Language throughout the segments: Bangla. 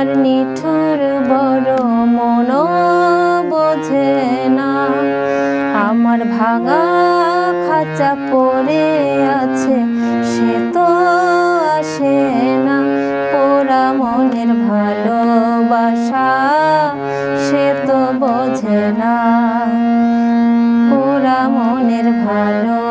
আমার নিঠুর বড় মন বোঝে না। আমার ভাঙা খাঁচা পড়ে আছে, সে তো আসে না। পোড়া মনের ভালোবাসা, সে তো বোঝে না। পোড়া মনের ভালোবাসা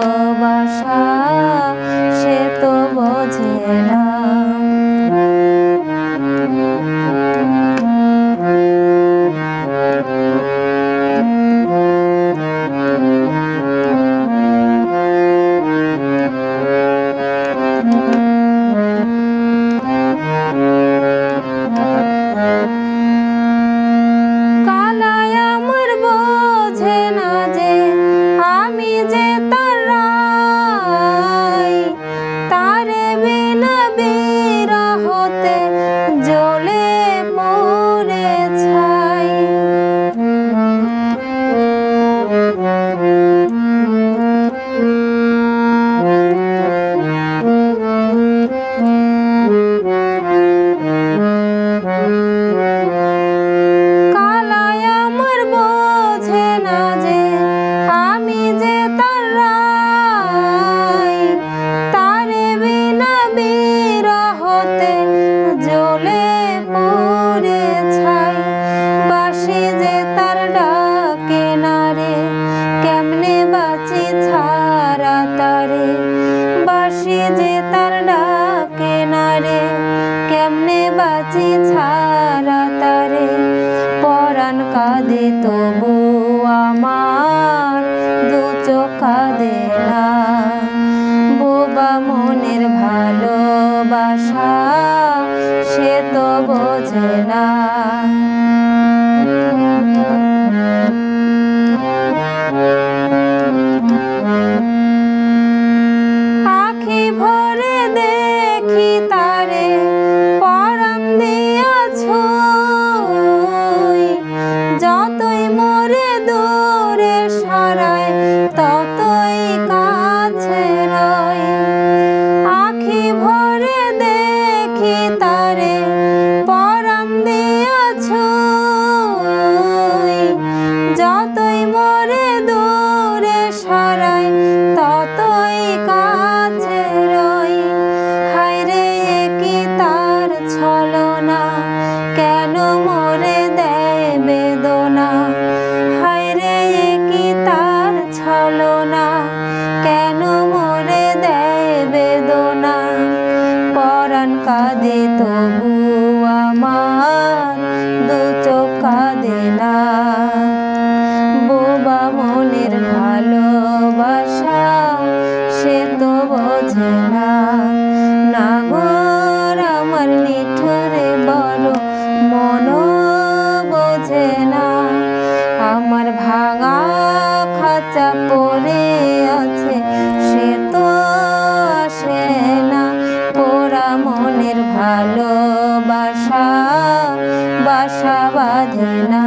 বাঁচি ছাড়া তারে, পরাণ কাঁদে তবু আমার। দু কাঁদে না। বোবা মনের ভালোবাসা, সে তো বোঝে না। আমার বলো মন বোঝে না। আমার ভাঙা খাঁচা পড়ে আছে, সে তো আসে না। পোড়া মনের ভালোবাসা, বাসা বাঁধে না।